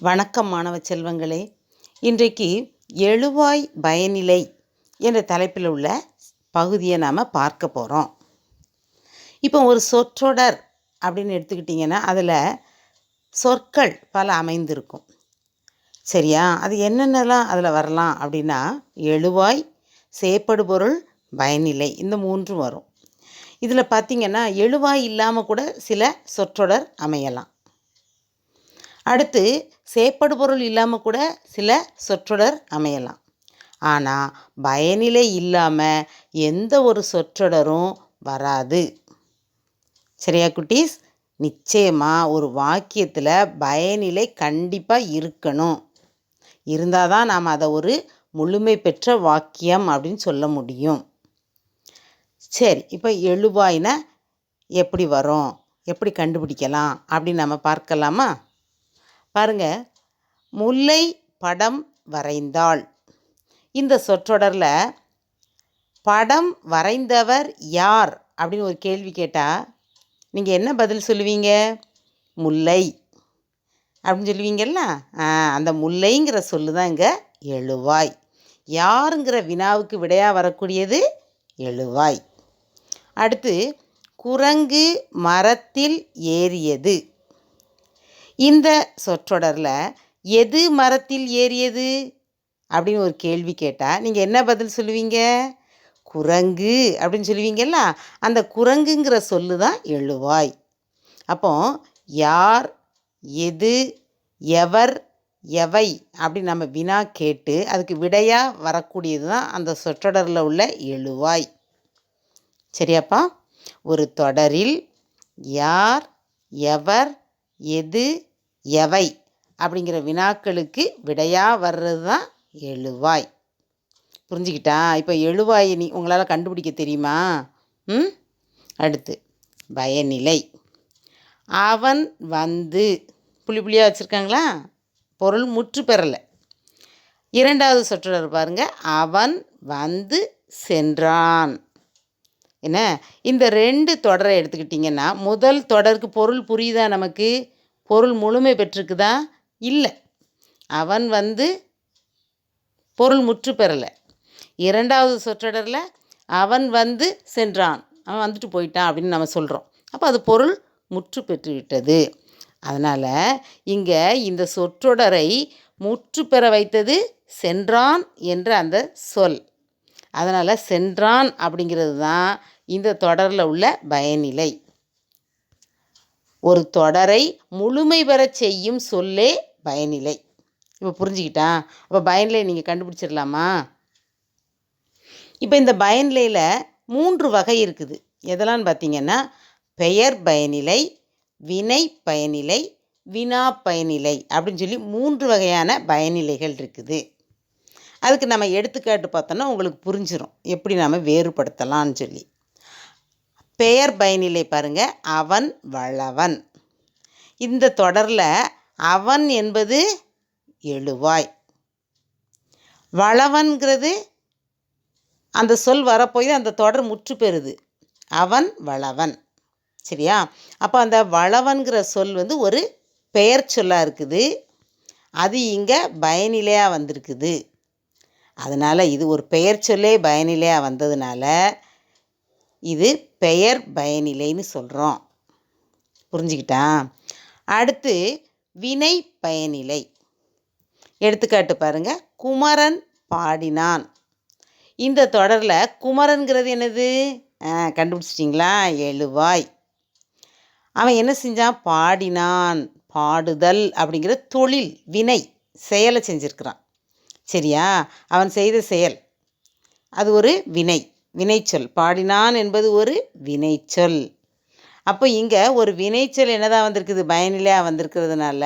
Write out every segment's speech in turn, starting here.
வணக்கம் மாணவ செல்வங்களே. இன்றைக்கு எழுவாய் பயனிலை என்ற தலைப்பில் உள்ள பகுதியை நாம் பார்க்க போகிறோம் இப்போ ஒரு சொற்றொடர் அப்படின்னு எடுத்துக்கிட்டிங்கன்னா அதில் சொற்கள் பல அமைந்திருக்கும். சரியா? அது என்னென்னலாம் அதில் வரலாம் அப்படின்னா எழுவாய் செயற்படு பொருள் பயனிலை இந்த மூன்றும் வரும். இதில் பார்த்திங்கன்னா எழுவாய் இல்லாமல் கூட சில சொற்றொடர் அமையலாம். அடுத்து சேப்படு பொருள் இல்லாமல் கூட சில சொற்றொடர் அமையலாம். ஆனால் பயனிலை இல்லாமல் எந்த ஒரு சொற்றொடரும் வராது. சரியா குட்டீஸ்? நிச்சயமாக ஒரு வாக்கியத்தில் பயனிலை கண்டிப்பாக இருக்கணும். இருந்தால் தான் நாம் அதை ஒரு முழுமை பெற்ற வாக்கியம் அப்படின்னு சொல்ல முடியும். சரி இப்போ எழுவாய்னா எப்படி வரும்? எப்படி கண்டுபிடிக்கலாம்? அப்படின்னு நம்ம பார்க்கலாமா? பாருங்க. முல்லை படம் வரைந்தாள். இந்த சொற்றொடரில் படம் வரைந்தவர் யார்? அப்படின்னு ஒரு கேள்வி கேட்டால் நீங்கள் என்ன பதில் சொல்லுவீங்க? முல்லை. அப்படின்னு சொல்லுவீங்கல்ல? அந்த முல்லைங்கிற சொல்லு தான் இங்கே எழுவாய். யாருங்கிற வினாவுக்கு விடையாக வரக்கூடியது? எழுவாய். அடுத்து குரங்கு மரத்தில் ஏறியது. இந்த சொற்றொடரில் எது மரத்தில் ஏறியது? அப்படின்னு ஒரு கேள்வி கேட்டால் நீங்கள் என்ன பதில் சொல்லுவீங்க? குரங்கு அப்படின்னு சொல்லுவீங்கல்ல அந்த குரங்குங்கிற சொல்லு தான் எழுவாய். அப்போ யார் எது எவர் எவை அப்படி நம்ம வினா கேட்டு அதுக்கு விடையாக வரக்கூடியது தான் அந்த சொற்றொடரில் உள்ள எழுவாய். சரியாப்பா? ஒரு தொடரில் யார் எவர் எது எவை? அப்படிங்கிற வினாக்களுக்கு விடையாக வர்றது தான் எழுவாய். புரிஞ்சுக்கிட்டா? இப்போ எழுவாய் நீ உங்களால் கண்டுபிடிக்க தெரியுமா? ம்? அடுத்து பயநிலை அவன் வந்து புள்ளி புள்ளியாக வச்சுருக்காங்களா? பொருள் முற்று பெறலை. இரண்டாவது சொற்றொடர் பாருங்க. அவன் வந்து சென்றான். என்ன? இந்த ரெண்டு தொடரை எடுத்துக்கிட்டிங்கன்னா முதல் தொடருக்கு பொருள் புரியுதா நமக்கு? பொருள் முழுமை பெற்றுக்குதா இல்லை. அவன் வந்து பொருள் முற்று பெறலை. இரண்டாவது சொற்றொடரில் அவன் வந்து சென்றான். அவன் வந்துட்டு போயிட்டான் அப்படின்னு நம்ம சொல்கிறோம் அப்போ அது பொருள் முற்று பெற்று விட்டது அதனால் இங்கே இந்த சொற்றொடரை முற்று பெற வைத்தது சென்றான் என்ற அந்த சொல். அதனால் சென்றான் அப்படிங்கிறது தான் இந்த தொடரில் உள்ள பயனிலை. ஒரு தொடரை முழுமை பெறச் செய்யும் சொல்லே பயனிலை. இப்போ புரிஞ்சுக்கிட்டா? அப்போ பயனிலை நீங்கள் கண்டுபிடிச்சிடலாமா? இப்போ இந்த பயனிலையில் மூன்று வகை இருக்குது. எதெல்லாம் பார்த்தீங்கன்னா? பெயர் பயனிலை வினை பயனிலை வினா பயனிலை அப்படின்னு சொல்லி மூன்று வகையான பயனிலைகள் இருக்குது. அதுக்கு நம்ம எடுத்துக்காட்டு பார்த்தோன்னா உங்களுக்கு புரிஞ்சிடும் எப்படி நாம் வேறுபடுத்தலாம்னு சொல்லி. பெயர் பயனிலை பாருங்க. அவன் வளவன். இந்த தொடரில் அவன் என்பது எழுவாய். வளவன்கிறது அந்த சொல் வரப்போய் அந்த தொடர் முற்று பெறுது. அவன் வளவன். சரியா? அப்போ அந்த வளவன்கிற சொல் வந்து ஒரு பெயர் சொல்லாக இருக்குது. அது இங்கே பயனிலையாக வந்திருக்குது. அதனால் இது ஒரு பெயர் சொல்லே பயனிலையாக வந்ததுனால இது பெயர் பயனிலைன்னு சொல்கிறோம் புரிஞ்சுக்கிட்டா? அடுத்து வினை பயனிலை. எடுத்துக்காட்டு பாருங்க. குமரன் பாடினான். இந்த தொடரில் குமரன்கிறது என்னது? கண்டுபிடிச்சிட்டிங்களா? எழுவாய். அவன் என்ன செஞ்சான்? பாடினான். பாடுதல் அப்படிங்கிற தொழில் வினை செயலை செஞ்சுருக்கிறான். சரியா? அவன் செய்த செயல். அது ஒரு வினை. வினைச்சொல். பாடினான் என்பது ஒரு வினைச்சொல். அப்போ இங்கே ஒரு வினைச்சொல் என்னதான் வந்திருக்குது? பயனிலையாக வந்திருக்கிறதுனால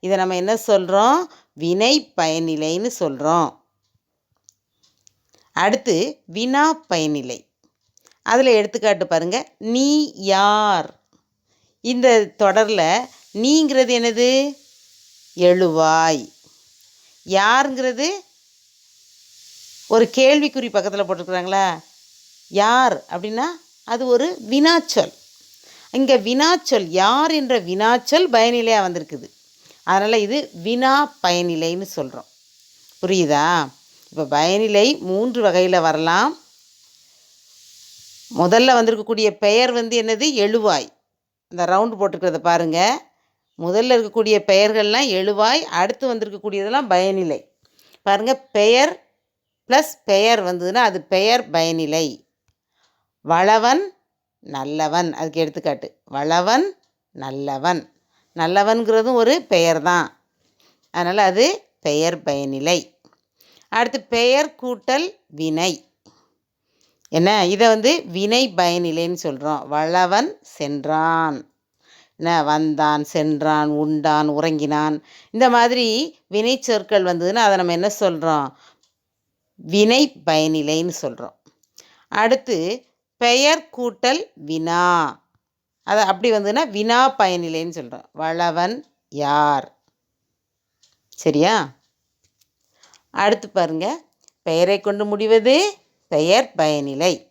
இதை நம்ம என்ன சொல்கிறோம் வினை பயனிலைன்னு சொல்கிறோம் அடுத்து வினா பயனிலை அதில் எடுத்துக்காட்டு பாருங்க. நீ யார்? இந்த தொடரில் நீங்கிறது என்னது? எழுவாய். யாருங்கிறது? ஒரு கேள்விக்குறி பக்கத்தில் போட்டிருக்கிறாங்களா. யார் அப்படின்னா அது ஒரு வினாச்சொல். இங்கே வினாச்சொல் யார் என்ற வினாச்சொல் பயனிலையாக வந்திருக்குது. அதனால் இது வினா பயனிலைன்னு சொல்கிறோம் புரியுதா? இப்போ பயனிலை மூன்று வகையில் வரலாம். முதல்ல வந்திருக்கக்கூடிய பெயர் வந்து என்னது? எழுவாய். இந்த ரவுண்டு போட்டிருக்கிறத பாருங்கள் முதல்ல இருக்கக்கூடிய பெயர்கள்லாம் எழுவாய் அடுத்து வந்திருக்கக்கூடியதெல்லாம் பயனிலை. பாருங்கள் பெயர் ப்ளஸ் பெயர் வந்ததுன்னா அது பெயர் பயனிலை. வளவன் நல்லவன். அதுக்கு எடுத்துக்காட்டு. வளவன் நல்லவன். நல்லவன்கிறதும் ஒரு பெயர் தான் அதனால் அது பெயர் பயனிலை. அடுத்து பெயர் கூட்டல் வினை. என்ன? இதை வந்து வினை பயனிலைன்னு சொல்கிறோம் வளவன் சென்றான். என்ன? வந்தான் சென்றான் உண்டான் உறங்கினான். இந்த மாதிரி வினை சொற்கள் வந்ததுன்னா அதை நம்ம என்ன சொல்கிறோம் வினை பயனிலைன்னு சொல்கிறோம் அடுத்து பெயர் கூட்டல் வினா. அது அப்படி வந்ததுன்னா வினா பயனிலைன்னு சொல்கிறோம் வளவன் யார்? சரியா? அடுத்து பாருங்க. பெயரை கொண்டு முடிவது பெயர் பயனிலை.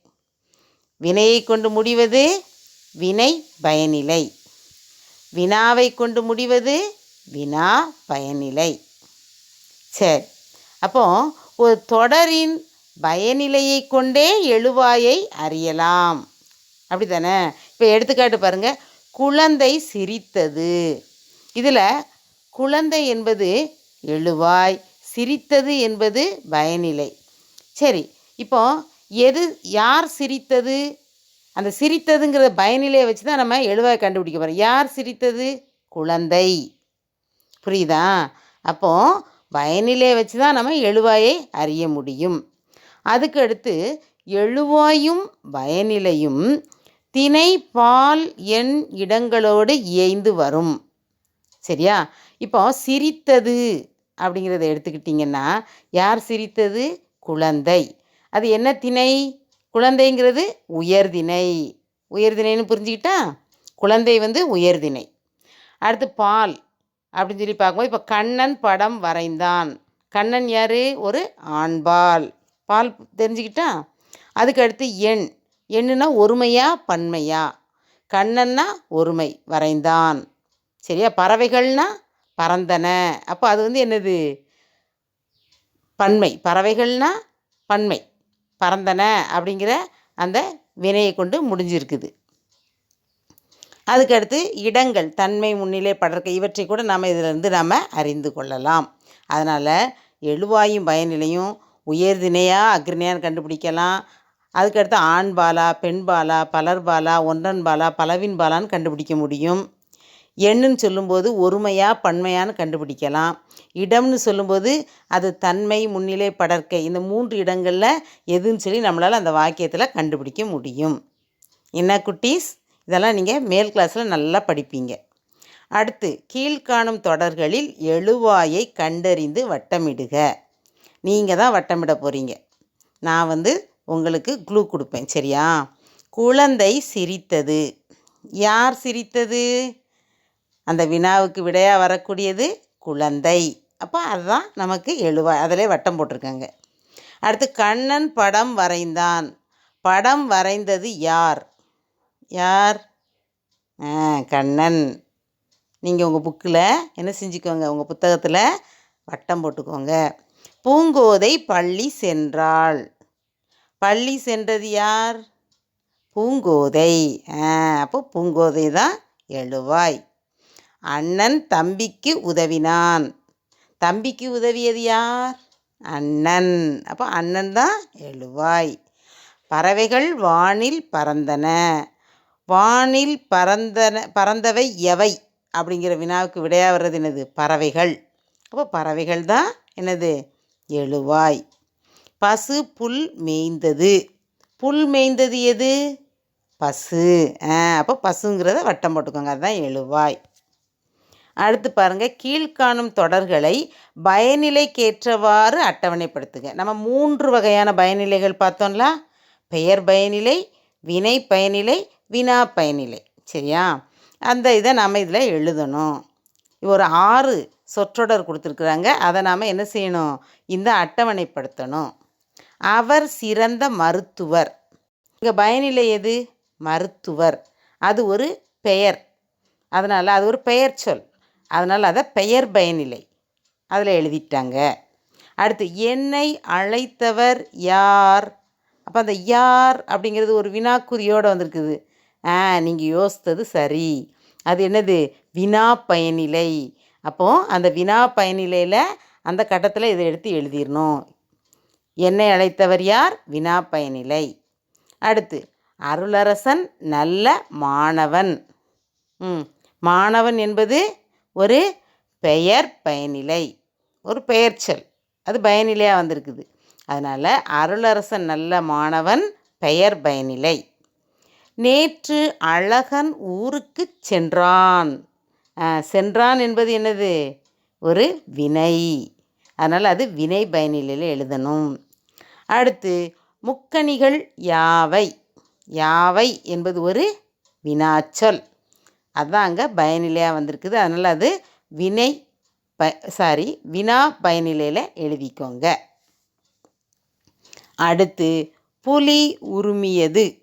வினையை கொண்டு முடிவது வினை பயனிலை. வினாவை கொண்டு முடிவது வினா பயனிலை. சரி. அப்போது ஒரு தொடரின் பயனிலையை கொண்டே எழுவாயை அறியலாம். அப்படி தானே இப்போ எடுத்துக்காட்டு பாருங்க. குழந்தை சிரித்தது. இதில் குழந்தை என்பது எழுவாய் சிரித்தது என்பது பயனிலை. சரி இப்போ எது யார் சிரித்தது? அந்த சிரித்ததுங்கிற பயனிலையை வச்சு தான் நம்ம எழுவாய் கண்டுபிடிக்க போகிறோம் யார் சிரித்தது? குழந்தை. புரியுதா? அப்போது பயனிலையை வச்சு தான் நம்ம எழுவாயை அறிய முடியும். அதுக்கு அடுத்து எழுவாயும் பயனிலையும் திணை பால் எண் இடங்களோடு இயைந்து வரும். சரியா? இப்போ சிரித்தது அப்படிங்கிறத எடுத்துக்கிட்டிங்கன்னா யார் சிரித்தது? குழந்தை. அது என்ன திணை குழந்தைங்கிறது உயர்திணை உயர்திணைன்னு புரிஞ்சுக்கிட்டா குழந்தை வந்து உயர்திணை அடுத்து பால். அப்படின்னு சொல்லி பார்க்கும்போது இப்போ கண்ணன் படம் வரைந்தான். கண்ணன் யார்? ஒரு ஆண்பால். பால் தெரிஞ்சுக்கிட்டா? அதுக்கு அடுத்து எண். எண்ணுனா ஒருமையா பன்மையா? கண்ணன்னா ஒருமை வரைந்தான். சரியா? பறவைகள்னா பறந்தன. அப்போ அது வந்து என்னது? பன்மை. பறவைகள்னா பன்மை. பறந்தன அப்படிங்கிற அந்த வினையை கொண்டு முடிஞ்சிருக்குது. அதுக்கடுத்து இடங்கள் தன்மை முன்னிலை படர்க்கை இவற்றை கூட நாம் இதிலிருந்து நாம் அறிந்து கொள்ளலாம். அதனால் எழுவாயும் பயனிலையும் உயர்தினையா அக்ரிணையான்னு கண்டுபிடிக்கலாம். அதுக்கடுத்து ஆண் பாலா பெண் பாலா பலர் பாலா ஒன்றன் பாலா பலவின் பாலான்னு கண்டுபிடிக்க முடியும். எண்ணுன்னு சொல்லும்போது ஒருமையா பன்மையான்னு கண்டுபிடிக்கலாம். இடம்னு சொல்லும்போது அது தன்மை முன்னிலை படர்க்கை இந்த மூன்று இடங்களில் எதுன்னு சொல்லி நம்மளால் அந்த வாக்கியத்தில் கண்டுபிடிக்க முடியும். என்ன குட்டீஸ்? இதெல்லாம் நீங்கள் மேல் கிளாஸில் நல்லா படிப்பீங்க. அடுத்து கீழ்காணும் தொடர்களில் எழுவாயை கண்டறிந்து வட்டமிடுக. நீங்கள் தான் வட்டமிட போகிறீங்க நான் வந்து உங்களுக்கு க்ளூ கொடுப்பேன் சரியா? குழந்தை சிரித்தது. யார் சிரித்தது? அந்த வினாவுக்கு விடையாக வரக்கூடியது குழந்தை. அப்போ அதுதான் நமக்கு எழுவா அதிலே வட்டம் போட்டிருக்காங்க. அடுத்து கண்ணன் படம் வரைந்தான். படம் வரைந்தது யார்? யார்? ஆ கண்ணன். நீங்கள் உங்கள் புக்கில் என்ன செஞ்சுக்கோங்க? உங்கள் புத்தகத்தில் வட்டம் போட்டுக்கோங்க. பூங்கோதை பள்ளி சென்றாள். பள்ளி சென்றது யார்? பூங்கோதை. ஆ அப்போ பூங்கோதை தான் எழுவாய். அண்ணன் தம்பிக்கு உதவினான். தம்பிக்கு உதவியது யார்? அண்ணன். அப்போ அண்ணன் தான் எழுவாய். பறவைகள் வானில் பறந்தன. வானில் பறந்தன பறந்தவை எவை? அப்படிங்கிற வினாவுக்கு விடையாக வர்றது என்னது? பறவைகள். அப்போ பறவைகள் தான் என்னது? எழுவாய். பசு புல் மேய்ந்தது. புல் மேய்ந்தது எது? பசு. அப்போ பசுங்கிறத வட்டம் போட்டுக்கோங்க. அதுதான் எழுவாய். அடுத்து பாருங்கள் கீழ்காணும் தொடர்களை பயனிலைக்கேற்றவாறு அட்டவணைப்படுத்துங்க நம்ம மூன்று வகையான பயனிலைகள் பார்த்தோம்ல? பெயர் பயனிலை வினை பயனிலை வினா பயனிலை. சரியா? அந்த இதை நாம் இதில் எழுதணும். ஒரு ஆறு சொற்றொடர் கொடுத்துருக்குறாங்க. அதை நாம் என்ன செய்யணும்? இந்த அட்டவணைப்படுத்தணும். அவர் சிறந்த மருத்துவர். இங்கே பயனிலை எது? மருத்துவர். அது ஒரு பெயர். அதனால் அது ஒரு பெயர் சொல். அதனால் அதை பெயர் பயனிலை. அதில் எழுதிட்டாங்க. அடுத்து என்னை அழைத்தவர் யார்? அப்போ அந்த யார் அப்படிங்கிறது ஒரு வினாக்குறியோடு வந்திருக்குது. ஆ நீங்கள் யோசித்தது சரி. அது என்னது? வினா பயனிலை. அப்போது அந்த வினா பயனிலையில் அந்த கட்டத்தில் இதை எடுத்து எழுதிடணும் என்னை அழைத்தவர் யார்? வினா பயனிலை. அடுத்து அருளரசன் நல்ல மாணவன். ம் மாணவன் என்பது ஒரு பெயர் பயனிலை. ஒரு பெயர்ச்சல். அது பயனிலையாக வந்திருக்குது. அதனால் அருளரசன் நல்ல மாணவன் பெயர் பயனிலை. நேற்று அழகன் ஊருக்கு சென்றான். சென்றான் என்பது என்னது? ஒரு வினை. அதனால் அது வினை பயனிலையில் எழுதணும். அடுத்து முக்கணிகள் யாவை? யாவை என்பது ஒரு வினாச்சொல். அதுதான் அங்கே பயனிலையாக வந்திருக்குது. அதனால் அது வினை ப சாரி வினா பயனிலையில் எழுதிக்கோங்க. அடுத்து புலி உருமியது.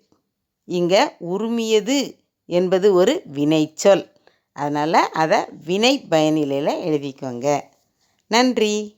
இங்கே உருமியது என்பது ஒரு வினைச்சொல். அதனால் அதை வினை பயனிலையில் எழுதிக்கோங்க. நன்றி.